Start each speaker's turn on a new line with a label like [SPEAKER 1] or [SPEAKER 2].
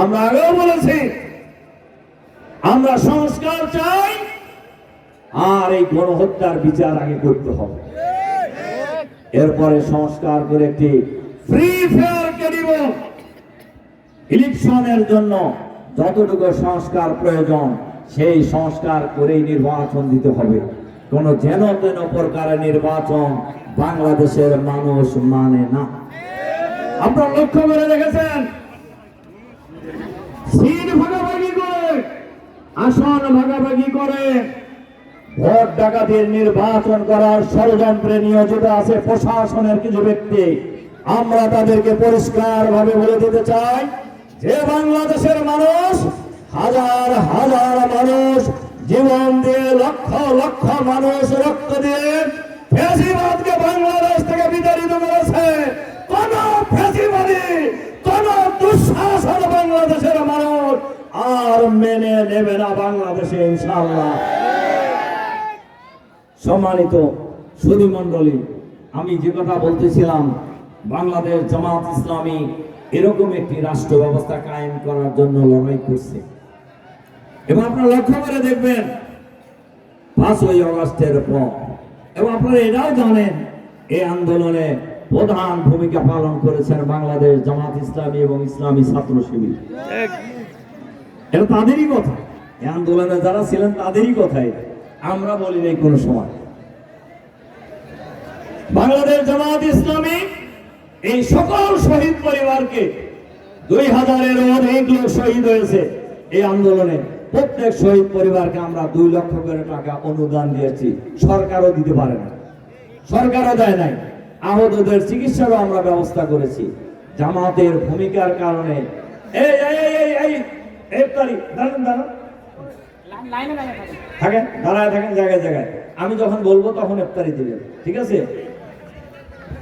[SPEAKER 1] আমরা আগেও বলেছি, আমরা সংস্কার চাই, আর এই গণহত্যার বিচার আগে করতে হবে। এরপরে সংস্কার করে একটি ফ্রি ফেয়ার কে দিব। ইলেকশনের জন্য যতটুকু সংস্কার প্রয়োজন, সেই সংস্কার করেই নির্বাচন দিতে হবে। কোন যেন তেন প্রকারের নির্বাচন বাংলাদেশের মানুষ মানে না। আপনারা লক্ষ্য করে দেখেছেন সিট ভাগাভাগি করে, আসন ভাগাভাগি করে। ভোট ডাকাতির নির্বাচন করার ষড়যন্ত্রে নিয়োজিত আছে প্রশাসনের কিছু ব্যক্তি। আমরা তাদেরকে পরিষ্কার ভাবে বলে দিতে চাই যে বাংলাদেশের মানুষ, হাজার হাজার মানুষ জীবন দিয়ে লক্ষ লক্ষ মানুষ রক্ত দিয়ে ফেসিবাদকে বাংলাদেশ থেকে বিতাড়িত করেছে কোন ফেসিবাদী কোন দুঃশাসন বাংলাদেশের মানুষ আর মেনে নেবে না বাংলাদেশে, ইনশাআল্লাহ। সম্মানিত সুধী মণ্ডলী, আমি যে কথা বলতেছিলাম, বাংলাদেশ জামাত ইসলামী এরকম একটি রাষ্ট্র ব্যবস্থা কায়েম করার জন্য লড়াই করছে। এবং আপনারা লক্ষ্য করে দেখবেন, পাঁচই অগস্টের পর, এবং আপনারা এটাও জানেন, এই আন্দোলনে প্রধান ভূমিকা পালন করেছেন বাংলাদেশ জামাত ইসলামী এবং ইসলামী ছাত্র শিবির এটা তাদেরই কথা। এই আন্দোলনে যারা ছিলেন, তাদেরই কথা এটা। আমরা বলি নাই কোনো সময়। বাংলাদেশ জামাত ইসলামী এই সকল শহীদ পরিবারকে দুই হাজারের অধিক লোক শহীদ হয়েছে এই আন্দোলনে। প্রত্যেক শহীদ পরিবারকে আমরা দুই লক্ষ করে টাকা অনুদান দিয়েছি। সরকারও দিতে পারে না। সরকারও দেয় নাই। আহতদের চিকিৎসারও আমরা ব্যবস্থা করেছি। জামাতের ভূমিকার কারণে। এই এই এই দাঁড়ান দাঁড়ান। থাকেন। দাঁড়ায় থাকেন জায়গায় জায়গায়। আমি যখন বলব তখন এফতারি দিবেন ঠিক আছে?